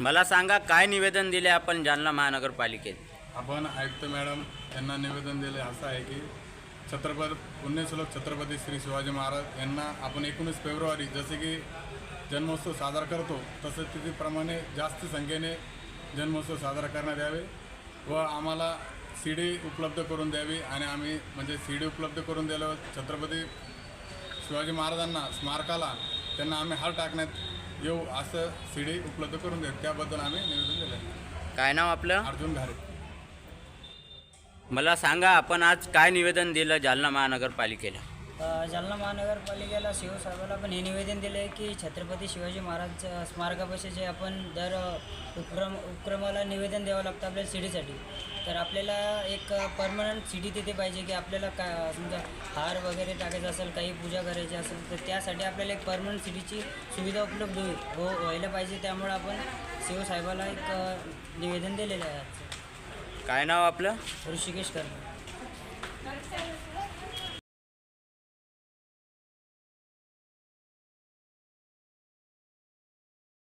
मला सांगा काय निवेदन दिले आपण जालना महानगरपालिकेत? आपण आयुक्त मॅडम यांना निवेदन दिले असं आहे की छत्रपती पुण्यश्लोक छत्रपती श्री शिवाजी महाराज यांना आपण एकोणीस फेब्रुवारी जसे की जन्मोत्सव साजरा करतो तसं तिथेप्रमाणे जास्त संख्येने जन्मोत्सव साजरा करण्यात यावे व आम्हाला सी डी उपलब्ध करून द्यावी आणि आम्ही म्हणजे सी डी उपलब्ध करून दिल्यावर छत्रपती शिवाजी महाराजांना स्मारकाला त्यांना आम्ही हार टाकण्यात येऊ असं सी डी उपलब्ध करून देऊ. त्याबद्दल आम्ही निवेदन दिलं आहे. काय नाव आपलं? अर्जुन घारे. मला सांगा आपण आज काय निवेदन दिलं जालना महानगरपालिकेला? जालना महानगरपालिकेला शिवसाहेबाला पण हे निवेदन दिलं आहे की छत्रपती शिवाजी महाराज स्मारकापाशी जे आपण दर उपक्रम उपक्रमाला निवेदन द्यावं लागतं आपल्याला शिडीसाठी. तर आपल्याला एक परमनंट सिडी तिथे पाहिजे की आपल्याला का समजा हार वगैरे टाकायचं असेल काही पूजा करायची असेल तर त्यासाठी आपल्याला एक परमनंट सिडीची सुविधा उपलब्ध होईल हो व्हायला पाहिजे. त्यामुळे आपण शिवसाहेबाला एक निवेदन दिलेलं आहे. काय नाव आपलं? ऋषिकेश कर्म